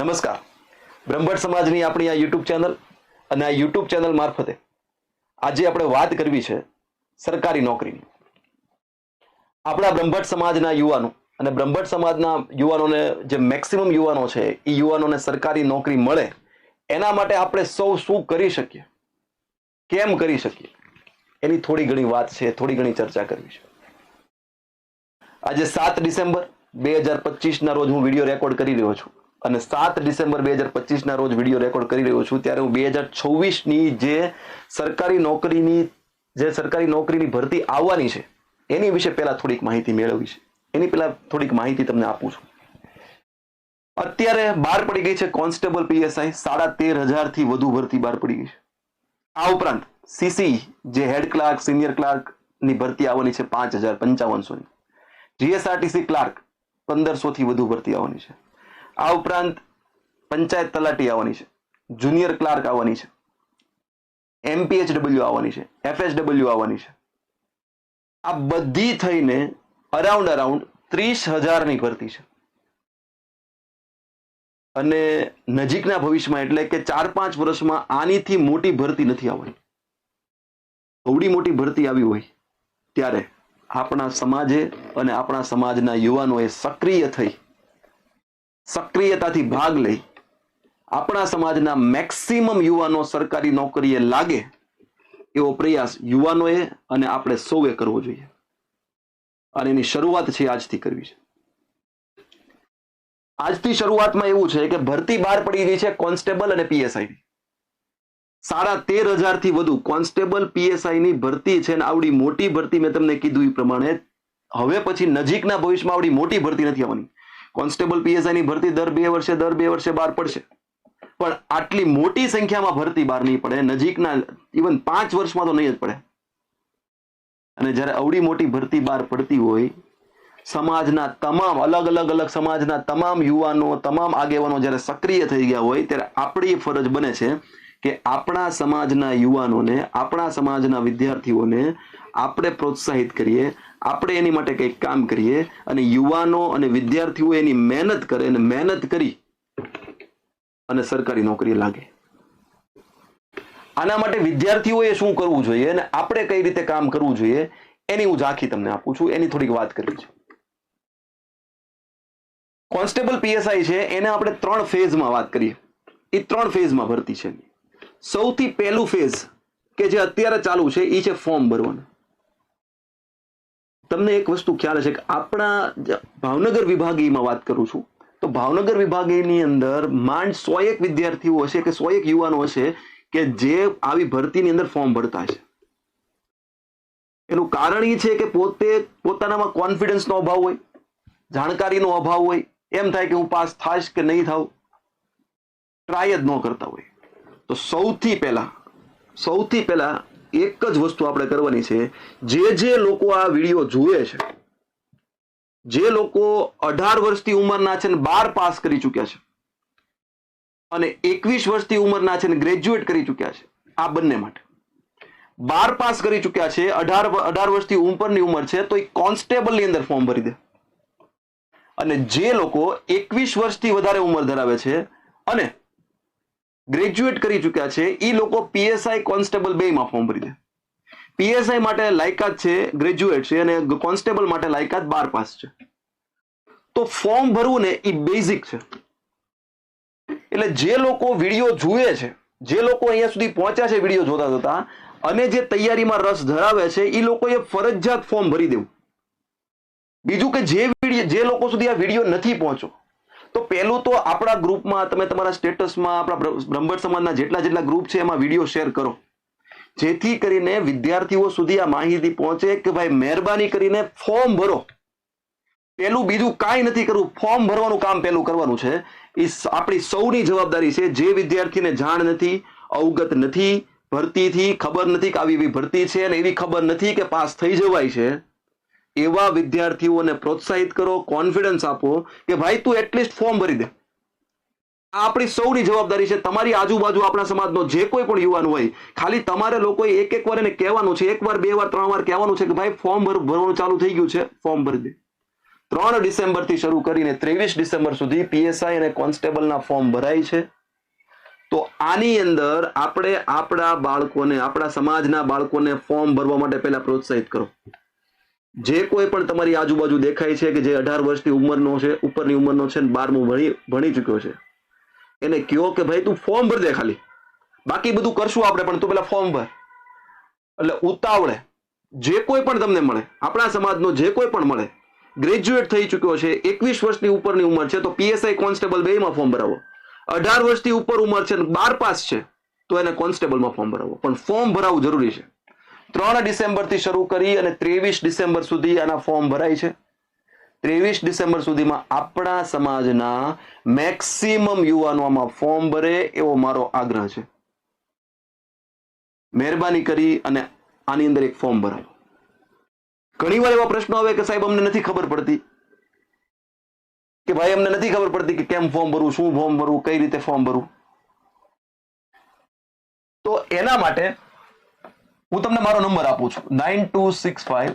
નમસ્કાર. બ્રહ્મભટ્ટ સમાજની આપણી આ યુટ્યુબ ચેનલ અને આ યુટ્યુબ ચેનલ મારફતે આજે આપણે વાત કરવી છે સરકારી નોકરીની. આપણા બ્રહ્મભટ્ટ સમાજના યુવાનો અને બ્રહ્મભટ્ટ સમાજના યુવાનોને જે મેક્સિમમ યુવાનો છે એ યુવાનોને સરકારી નોકરી મળે એના માટે આપણે સૌ શું કરી શકીએ? કેમ કરી શકીએ? એની થોડી ઘણી વાત છે, થોડી ઘણી ચર્ચા કરવી છે. આજે સાત ડિસેમ્બર બે હજાર પચીસના રોજ હું વીડિયો રેકોર્ડ કરી રહ્યો છું. અને સાત ડિસેમ્બર બે હજાર પચીસના રોજ વીડિયો રેકોર્ડ કરી રહ્યો છું, ત્યારે હું બે હજાર છવ્વીસની જે સરકારી નોકરીની, જે સરકારી નોકરીની ભરતી આવવાની છે, એની વિશે પહેલા થોડીક માહિતી મેળવવી છે. એની પહેલા થોડીક માહિતી તમને આપું છું. અત્યારે બહાર પડી ગઈ છે કોન્સ્ટેબલ પીએસઆઈ, સાડા તેર હજારથી વધુ ભરતી બહાર પડી ગઈ છે. આ ઉપરાંત સીસી, જે હેડ ક્લાર્ક, સિનિયર ક્લાર્કની ભરતી આવવાની છે પાંચ હજાર પંચાવનસો ની જીએસઆરટીસી ક્લાર્ક પંદરસો થી વધુ ભરતી આવવાની છે. આ ઉપરાંત પંચાયત તલાટી આવવાની છે. જુનિયર ક્લાર્ક આવવાની છે. એમપીએચડબલ્યુ આવવાની છે. એફએસડબલ્યુ આવવાની છે. આ બધી થઈને અરાઉન્ડ અરાઉન્ડ ત્રીસ હજારની ભરતી છે. અને નજીકના ભવિષ્યમાં એટલે કે ચાર પાંચ વર્ષમાં આનીથી મોટી ભરતી નથી આવવાની. થોડી મોટી ભરતી આવી હોય ત્યારે આપણા સમાજે અને આપણા સમાજના યુવાનોએ સક્રિય થઈ સક્રિયતાથી ભાગ લઈ આપણા સમાજના મેક્સિમમ યુવાનો સરકારી નોકરીએ લાગે એવો પ્રયાસ યુવાનોએ અને આપણે સૌએ કરવો જોઈએ. અને એની શરૂઆત છે આજથી કરવી છે. આજથી શરૂઆતમાં એવું છે કે ભરતી બહાર પડી ગઈ છે કોન્સ્ટેબલ અને પીએસઆઈ સાડા તેર હજારથી વધુ કોન્સ્ટેબલ પીએસઆઈ ની ભરતી છે અને આવડી મોટી ભરતી મેં તમને કીધું એ પ્રમાણે. હવે પછી નજીકના ભવિષ્યમાં આવડી મોટી ભરતી નથી આવવાની. કોન્સ્ટેબલ પીએસઆઈની ભરતી દર બે વર્ષે, દર બે વર્ષે બહાર પડશે. પણ આટલી મોટી સંખ્યામાં ભરતી બહાર નહીં પડે, નજીકના ઇવન પાંચ વર્ષમાં તો નહીં જ પડે. અને જ્યારે અવડી મોટી ભરતી બહાર પડતી હોય, સમાજના તમામ, અલગ અલગ અલગ સમાજના તમામ યુવાનો, તમામ આગેવાનો જ્યારે સક્રિય થઈ ગયા હોય, ત્યારે આપણી ફરજ બને છે કે આપણા સમાજના યુવાનોને, આપણા સમાજના વિદ્યાર્થીઓને આપણે પ્રોત્સાહિત કરીએ આપણે એની માટે કંઈક કામ કરીએ અને યુવાનો અને વિદ્યાર્થીઓ એની મહેનત કરે અને મહેનત કરી અને સરકારી નોકરી લાગે. આના માટે વિદ્યાર્થીઓએ શું કરવું જોઈએ અને આપણે કઈ રીતે કામ કરવું જોઈએ એની હું ઝાંખી તમને આપું છું, એની થોડીક વાત કરવી છે. કોન્સ્ટેબલ પીએસઆઈ છે, એને આપણે ત્રણ ફેઝમાં વાત કરીએ. એ ત્રણ ફેઝમાં ભરતી છે સૌથી પહેલું ફેઝ કે જે અત્યારે ચાલુ છે એ છે ફોર્મ ભરવાનું. તમને એક વસ્તુ ખ્યાલ છે કે આપણા ભાવનગર વિભાગીયમાં વાત કરું છું, તો ભાવનગર વિભાગીયની અંદર માંડ સો એક વિદ્યાર્થીઓ હશે કે સો એક યુવાનો હશે કે જે આવી ભરતીની અંદર ફોર્મ ભરતા છે એનું કારણ એ છે કે પોતે પોતાનામાં કોન્ફિડન્સનો અભાવ હોય, જાણકારીનો અભાવ હોય, એમ થાય કે હું પાસ થાશ કે નહીં થાવ ટ્રાય જ ન કરતા હોય. તો સૌથી પહેલા સૌથી પહેલા એક જ વસ્તુ આપણે કરવાની છે, જે જે લોકો આ વીડિયો જુએ છે, જે લોકો અઢાર વર્ષથી ઉંમરના છે ને બાર પાસ કરી ચૂક્યા છે, અને એકવીસ વર્ષથી ઉંમરના છે ને ગ્રેજ્યુએટ કરી ચૂક્યા છે, આ બંને માટે. બાર પાસ કરી ચૂક્યા છે, અઢાર અઢાર વર્ષથી ઉપરની ઉંમર છે, તો એ કોન્સ્ટેબલની અંદર ફોર્મ ભરી દે. અને જે લોકો એકવીસ વર્ષથી વધારે ઉંમર ધરાવે છે, અને ગ્રેજ્યુએટ કરી ચૂક્યા છે. એ લોકો પીએસઆઈ કોન્સ્ટેબલ બેમાં ફોર્મ ભરી દે. પીએસઆઈ માટે લાયકાત છે ગ્રેજ્યુએટ છે અને કોન્સ્ટેબલ માટે લાયકાત બાર પાસ છે. તો ફોર્મ ભરવું ને એ બેઝિક છે. એટલે જે લોકો વીડિયો જુએ છે, જે લોકો અહીંયા સુધી પહોંચ્યા છે વીડિયો જોતા જોતા, અને જે તૈયારીમાં રસ ધરાવે છે એ લોકોએ ફરજિયાત ફોર્મ ભરી દેવું. બીજું કે જે વીડિયો જે લોકો સુધી આ વીડિયો નથી પહોંચો તો પહેલું તો આપણા ગ્રુપમાં તમે તમારા સ્ટેટસમાં, આપણા બ્રહ્મભટ્ટ સમાજના જેટલા જેટલા ગ્રુપ છે, એમાં વીડિયો શેર કરો. જેથી કરીને વિદ્યાર્થીઓ સુધી આ માહિતી પહોંચે કે ભાઈ મહેરબાની કરીને ફોર્મ ભરો. પેલું બીજું કાંઈ નથી કરવું, ફોર્મ ભરવાનું કામ પેલું કરવાનું છે. એ આપણી સૌની જવાબદારી છે. જે વિદ્યાર્થીને જાણ નથી, અવગત નથી, ભરતીથી ખબર નથી કે આવી એવી ભરતી છે અને એવી ખબર નથી કે પાસ થઈ જવાય છે એવા વિદ્યાર્થીઓને પ્રોત્સાહિત કરો કોન્ફિડન્સ આપો કે ભાઈ તું એટલીસ્ટ ફોર્મ ભરી દે. આપણી સૌની જવાબદારી છે, તમારી આજુબાજુ આપણા સમાજનો જે કોઈ પણ યુવાન હોય, ખાલી તમારે લોકોએ એક એક વાર એને કહેવાનું છે, એક વાર, બે વાર, ત્રણ વાર કહેવાનું છે કે ભાઈ ફોર્મ ભરવાનું ચાલુ થઈ ગયું છે ફોર્મ ભરી દે. ત્રણ ડિસેમ્બરથી શરૂ કરીને ત્રેવીસ ડિસેમ્બર સુધી પીએસઆઈ અને કોન્સ્ટેબલના ફોર્મ ભરાય છે. તો આની અંદર આપણે આપણા બાળકોને, આપણા સમાજના બાળકોને ફોર્મ ભરવા માટે પહેલા પ્રોત્સાહિત કરો. જે કોઈ પણ તમારી આજુબાજુ દેખાય છે કે જે અઢાર વર્ષની ઉંમરનો છે, ઉપરની ઉંમરનો છે ને બારમું ભણી ભણી ચૂક્યો છે, એને કયો કે ભાઈ તું ફોર્મ ભર દે ખાલી. બાકી બધું કરશું આપણે, પણ તું પેલા ફોર્મ ભર. એટલે ઉતાવળે જે કોઈ પણ તમને મળે, આપણા સમાજનો જે કોઈ પણ મળે ગ્રેજ્યુએટ થઈ ચૂક્યો છે, એકવીસ વર્ષની ઉપરની ઉંમર છે, તો પીએસઆઈ કોન્સ્ટેબલ બેમાં ફોર્મ ભરાવો. અઢાર વર્ષથી ઉપર ઉંમર છે બાર પાસ છે, તો એને કોન્સ્ટેબલમાં ફોર્મ ભરાવો. પણ ફોર્મ ભરાવવું જરૂરી છે. ત્રણ ડિસેમ્બરથી શરૂ કરી અને ત્રેવીસ ડિસેમ્બર સુધી આના ફોર્મ ભરાય છે. ત્રેવીસ ડિસેમ્બર સુધીમાં આપણા સમાજના મેક્સિમમ યુવાનો આમાં ફોર્મ ભરે એવો મારો આગ્રહ છે. મહેરબાની કરી અને આની અંદર એક ફોર્મ ભરાવો ઘણી વાર એવા પ્રશ્નો આવે કે સાહેબ, અમને નથી ખબર પડતી. કે ભાઈ, અમને નથી ખબર પડતી કે કેમ ફોર્મ ભરવું શું ફોર્મ ભરવું કઈ રીતે ફોર્મ ભરવું તો એના માટે હું તમને મારો નંબર આપું છું. Nine two six five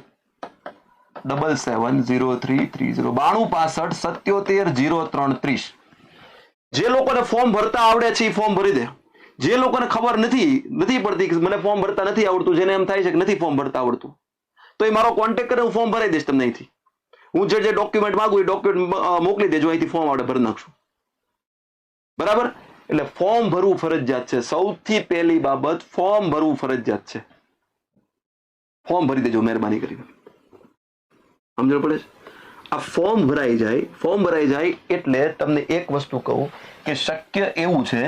double seven zero three three zero બાણું પાસઠ સત્યોતેર ઝીરો ત્રણ ત્રીસ. જે લોકોને ફોર્મ ભરતા આવડે છે એ ફોર્મ ભરી દે. જે લોકોને ખબર નથી નથી પડતી કે મને ફોર્મ ભરતા નથી આવડતું, જેને એમ થાય છે કે નથી ફોર્મ ભરતા આવડતું. તો એ મારો કોન્ટેક્ટ કરે, હું ફોર્મ ભરાઈ દઈશ તમને અહીંથી. હું જે જે ડોક્યુમેન્ટ માગું, એ ડોક્યુમેન્ટ મોકલી દેજો, અહીંથી ફોર્મ આવડે ભરી નાખશું. બરાબર? એટલે ફોર્મ ભરવું ફરજિયાત છે. સૌથી પહેલી બાબત, ફોર્મ ભરવું ફરજિયાત છે. ફોર્મ ભરી દેજો, મહેરબાની કરીને. સમજણ પડે છે? આ ફોર્મ ભરાઈ જાય, ફોર્મ ભરાઈ જાય એટલે તમને એક વસ્તુ કહું કે શક્ય એવું છે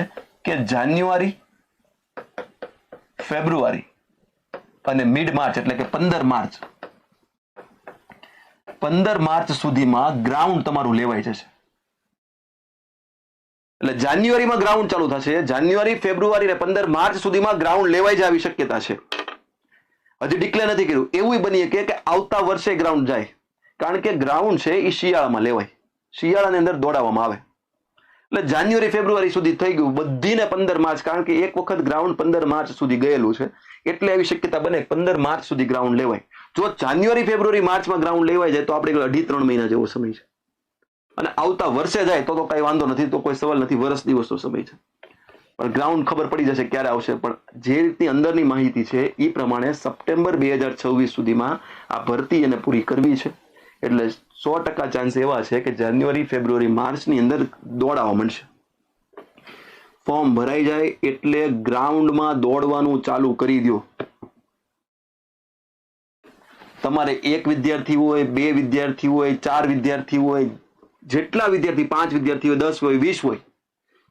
કે જાન્યુઆરી, ફેબ્રુઆરી અને મિડ માર્ચ એટલે કે પંદર માર્ચ પંદર માર્ચ સુધીમાં ગ્રાઉન્ડ તમારું લેવાઈ જશે. એટલે જાન્યુઆરીમાં ગ્રાઉન્ડ ચાલુ થશે, જાન્યુઆરી, ફેબ્રુઆરી અને પંદર માર્ચ સુધીમાં ગ્રાઉન્ડ લેવાઈ જાય આવી શક્યતા છે. હજી ડિક્લેર નથી કર્યું. એવું બની શકે કે આવતા વર્ષે ગ્રાઉન્ડ જાય. કારણ કે ગ્રાઉન્ડ છે એ શિયાળામાં લેવાય. શિયાળાની અંદર દોડાવવામાં આવે. એટલે જાન્યુઆરી, ફેબ્રુઆરી સુધી થઈ ગયું. બધીને પંદર માર્ચ, કારણ કે એક વખત ગ્રાઉન્ડ પંદર માર્ચ સુધી ગયેલું છે. એટલે એવી શક્યતા બને પંદર માર્ચ સુધી ગ્રાઉન્ડ લેવાય. જો જાન્યુઆરી, ફેબ્રુઆરી, માર્ચમાં ગ્રાઉન્ડ લેવાય જાય, તો આપણે અઢી, ત્રણ મહિના જેવો સમય છે. અને આવતા વર્ષે જાય, તો તો કઈ વાંધો નથી, તો કોઈ સવાલ નથી. વર્ષ દિવસનો સમય છે. પણ ગ્રાઉન્ડ ખબર પડી જશે ક્યારે આવશે. પણ જે રીતની અંદરની માહિતી છે, એ પ્રમાણે સપ્ટેમ્બર બે હજાર છવ્વીસ સુધીમાં આ ભરતી એને પૂરી કરવી છે. એટલે સો ટકા ચાન્સ એવા છે કે જાન્યુઆરી, ફેબ્રુઆરી, માર્ચની અંદર દોડાવા મળશે ફોર્મ ભરાઈ જાય એટલે ગ્રાઉન્ડમાં દોડવાનું ચાલુ કરી દો તમારે એક વિદ્યાર્થી હોય, બે વિદ્યાર્થી હોય, ચાર વિદ્યાર્થી હોય, જેટલા વિદ્યાર્થી, પાંચ વિદ્યાર્થી હોય, દસ હોય, વીસ હોય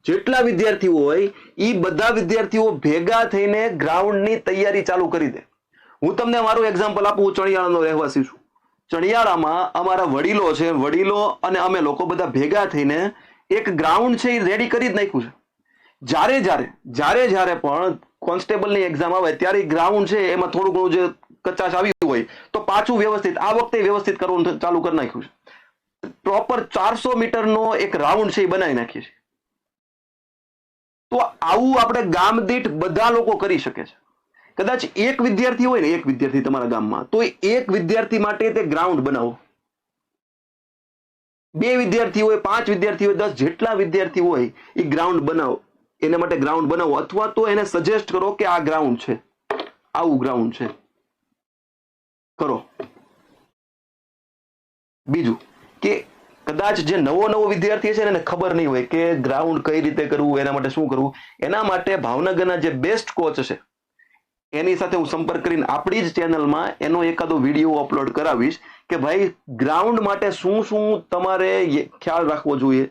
જેટલા વિદ્યાર્થીઓ હોય એ બધા વિદ્યાર્થીઓ ભેગા થઈને ગ્રાઉન્ડની તૈયારી ચાલુ કરી દે. હું તમને મારું એક્ઝામ્પલ આપું, હું ચણિયાળાનો રહેવાસી છું. ચણિયાળામાં અમારા વડીલો છે, વડીલો અને અમે લોકો બધા ભેગા થઈને એક ગ્રાઉન્ડ છે એ રેડી કરી જ નાખ્યું છે. જ્યારે જ્યારે જ્યારે જ્યારે પણ કોન્સ્ટેબલની એક્ઝામ આવે, ત્યારે ગ્રાઉન્ડ છે, એમાં થોડું ઘણું જે કચાશ આવી હોય, તો પાછું વ્યવસ્થિત, આ વખતે વ્યવસ્થિત કરવાનું ચાલુ કરી નાખ્યું છે. પ્રોપર ચારસો મીટરનો એક રાઉન્ડ છે એ બનાવી નાખીએ છીએ. તો આવું આપણે ગામ દીઠ બધા લોકો કરી શકે છે. કદાચ એક વિદ્યાર્થી હોય ને એક વિદ્યાર્થી તમારા ગામમાં, તો એક વિદ્યાર્થી માટે તે ગ્રાઉન્ડ બનાવો. બે વિદ્યાર્થી હોય, પાંચ વિદ્યાર્થી હોય, દસ જેટલા વિદ્યાર્થી હોય, એ ગ્રાઉન્ડ બનાવો. એના માટે ગ્રાઉન્ડ બનાવો, અથવા તો એને સજેસ્ટ કરો કે આ ગ્રાઉન્ડ છે. આવું ગ્રાઉન્ડ છે. કરો. બીજું કે કદાચ જે નવો નવો વિદ્યાર્થી છે એને ખબર નહીં હોય કે ગ્રાઉન્ડ કઈ રીતે કરવું, એના માટે શું કરવું, એના માટે ભાવનગરના જે બેસ્ટ કોચ છે એની સાથે હું સંપર્ક કરીને આપણી જ ચેનલમાં એનો એકાદો વીડિયો અપલોડ કરાવીશ કે ભાઈ ગ્રાઉન્ડ માટે શું શું તમારે ખ્યાલ રાખવો જોઈએ,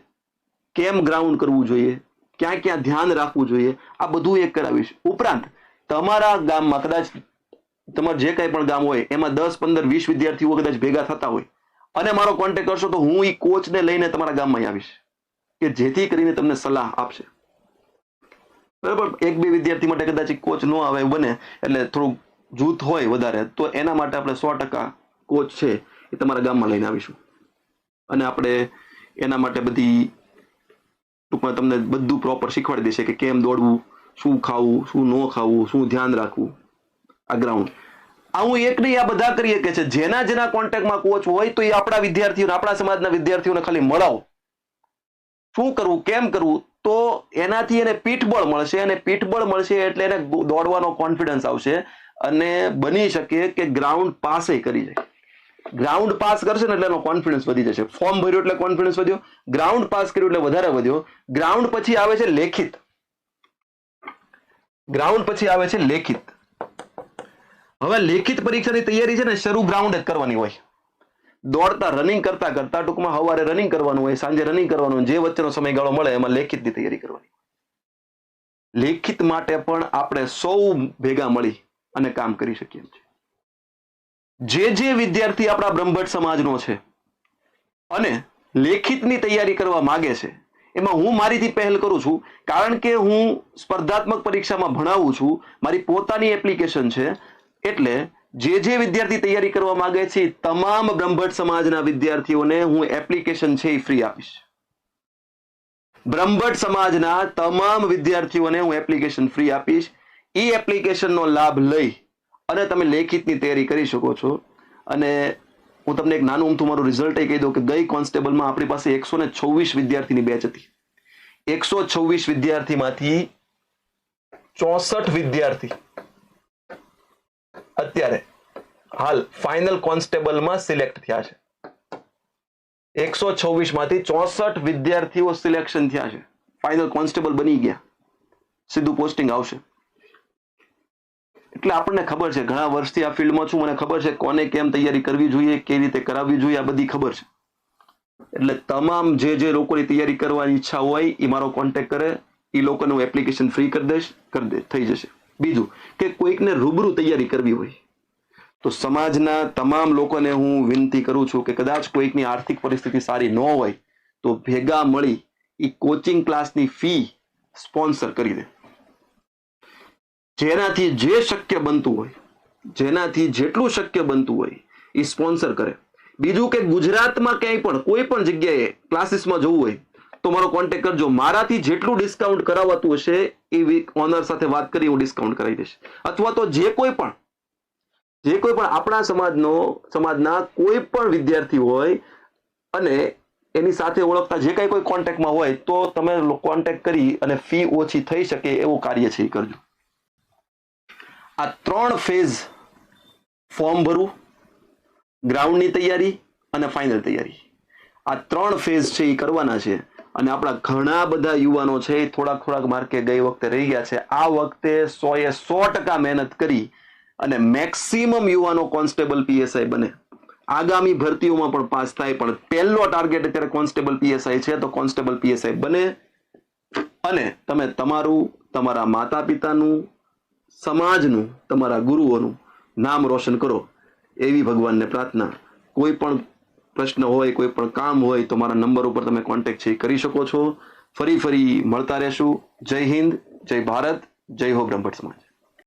કેમ ગ્રાઉન્ડ કરવું જોઈએ, ક્યાં ક્યાં ધ્યાન રાખવું જોઈએ, આ બધું એક કરાવીશ. ઉપરાંત, તમારા ગામમાં કદાચ તમારું જે કાંઈ પણ ગામ હોય, એમાં દસ, પંદર, વીસ વિદ્યાર્થીઓ કદાચ ભેગા થતા હોય અને મારો કોન્ટેક્ટ કરશો તો હું એ કોચને લઈને તમારા ગામમાં આવીશ. કે જેથી કરીને તમને સલાહ આપશે. બરાબર? એક બે વિદ્યાર્થી માટે કદાચ કોચ ન આવે બને, એટલે થોડુંક જૂથ હોય વધારે, તો એના માટે આપણે સો ટકા કોચ છે એ તમારા ગામમાં લઈને આવીશું. અને આપણે એના માટે બધી ટૂંકમાં તમને બધું પ્રોપર શીખવાડી દેશે કે કેમ દોડવું, શું ખાવું, શું ન ખાવું, શું ધ્યાન રાખવું. આ ગ્રાઉન્ડ હું એક નહીં, આ બધા કરી શકે છે. જેના જેના કોન્ટેક્ટમાં કોચ હોય તો એ આપણા વિદ્યાર્થીઓને, આપણા સમાજના વિદ્યાર્થીઓને ખાલી મળાવો. શું કરવું, કેમ કરવું? તો એનાથી એને પીઠબળ મળશે અને પીઠબળ મળશે એટલે એને દોડવાનો કોન્ફિડન્સ આવશે અને બની શકે કે ગ્રાઉન્ડ પાસે કરી જાય. ગ્રાઉન્ડ પાસ કરશે ને એટલે એનો કોન્ફિડન્સ વધી જશે. ફોર્મ ભર્યું એટલે કોન્ફિડન્સ વધ્યો. ગ્રાઉન્ડ પાસ કર્યું એટલે વધારે વધ્યો. ગ્રાઉન્ડ પછી આવે છે લેખિત. ગ્રાઉન્ડ પછી આવે છે લેખિત. હવે લેખિત પરીક્ષાની તૈયારી છે ને શરૂ ગ્રાઉન્ડ જ કરવાની હોય. દોડતા રનિંગ કરતા કરતા ટૂંકમાં સવારે રનિંગ કરવાનું હોય, સાંજે રનિંગ કરવાનું જે વચ્ચેનો સમયગાળો મળે એમાં લેખિતની તૈયારી કરવાની. લેખિત માટે પણ આપણે સૌ ભેગા મળી અને કામ કરી શકીએ એમ જે જે વિદ્યાર્થી આપણા બ્રહ્મભટ્ટ સમાજનો છે અને લેખિતની તૈયારી કરવા માંગે છે, એમાં હું મારીથી પહેલ કરું છું, કારણ કે હું સ્પર્ધાત્મક પરીક્ષામાં ભણાવું છું, મારી પોતાની એપ્લિકેશન છે એટલે જે જે વિદ્યાર્થી તૈયારી કરવા માંગે છે તમામ બ્રહ્મભટ્ટ સમાજના વિદ્યાર્થીઓને હું એપ્લિકેશન છે એ ફ્રી આપીશ. બ્રહ્મભટ્ટ સમાજના તમામ વિદ્યાર્થીઓને હું એપ્લિકેશન ફ્રી આપીશ. એ એપ્લિકેશનનો લાભ લઈ અને તમે લેખિતની તૈયારી કરી શકો છો. અને હું તમને એક નાનું અમથું મારું રિઝલ્ટ કહી દઉં કે ગઈ કોન્સ્ટેબલમાં આપણી પાસે એકસો ને છવ્વીસ વિદ્યાર્થીની બેચ હતી. એકસો છવ્વીસ વિદ્યાર્થીમાંથી ચોસઠ વિદ્યાર્થી અત્યારે. હાલ ફાઇનલ કોન્સ્ટેબલમાં સિલેક્ટ થયા છે. એકસો છવ્વીસમાંથી ચોસઠ વિદ્યાર્થીઓ સિલેક્શન થયા છે. ફાઇનલ કોન્સ્ટેબલ બની ગયા. સીધું પોસ્ટિંગ આવશે. એટલે આપણને ખબર છે, ઘણા વર્ષથી આ ફિલ્ડમાં છું, મને ખબર છે કોને કેમ તૈયારી કરવી જોઈએ, કેવી રીતે કરાવવી જોઈએ, આ બધી ખબર છે. એટલે તમામ જે જે લોકોની તૈયારી કરવાની ઈચ્છા હોય એ મારો કોન્ટેક્ટ કરે એ લોકોને એપ્લિકેશન ફ્રી કરી દઈશ, કરી દે, થઈ જશે. બીજું કે કોઈકને રૂબરૂ તૈયારી કરવી હોય, તો સમાજના તમામ લોકોને હું વિનંતી કરું છું કે કદાચ કોઈકની આર્થિક પરિસ્થિતિ સારી ન હોય, તો ભેગા મળી એ કોચિંગ ક્લાસની ફી સ્પોન્સર કરી દે. જેનાથી જે શક્ય બનતું હોય, જેનાથી જેટલું શક્ય બનતું હોય એ સ્પોન્સર કરે. બીજું કે ગુજરાતમાં ક્યાંય પણ, કોઈ પણ જગ્યાએ ક્લાસીસમાં જવું હોય તો મારો કોન્ટેક કરજો. મારાથી જેટલું ડિસ્કાઉન્ટ કરાવતું હશે, એ ઓનર સાથે વાત કરી, હું ડિસ્કાઉન્ટ કરાવી દઈશ. અથવા તો જે કોઈ પણ, જે કોઈ પણ આપણા સમાજનો, સમાજના કોઈ પણ વિદ્યાર્થી હોય અને એની સાથે ઓળખતા જે કઈ કોઈ કોન્ટેક્ટમાં હોય, તો તમે કોન્ટેક્ટ કરી અને ફી ઓછી થઈ શકે એવું કાર્ય છે, એ કરજો. આ ત્રણ ફેઝ ફોર્મ ભરવું ગ્રાઉન્ડની તૈયારી અને ફાઇનલ તૈયારી. આ ત્રણ ફેઝ છે, એ કરવાના છે. અને આપણા ઘણા બધા યુવાનો છે એ થોડાક થોડાક માર્કે ગઈ વખતે રહી ગયા છે. આ વખતે સો એ સો ટકા મહેનત કરી અને મેક્સિમમ યુવાનો કોન્સ્ટેબલ પીએસઆઈ બને. આગામી ભરતીઓમાં પણ પાસ થાય, પણ પહેલો ટાર્ગેટ અત્યારે કોન્સ્ટેબલ પીએસઆઈ છે, તો કોન્સ્ટેબલ પીએસઆઈ બને. અને તમે તમારું, તમારા માતા પિતાનું સમાજનું, તમારા ગુરુઓનું નામ રોશન કરો. એવી ભગવાનને પ્રાર્થના. કોઈ પણ પ્રશ્ન હોય, કોઈ પણ કામ હોય, તો મારા નંબર ઉપર તમે કોન્ટેક્ટ છે કરી શકો છો. ફરી ફરી મળતા રહેશું. જય હિન્દ, જય ભારત, જય હો બ્રહ્મભટ્ટ સમાજ.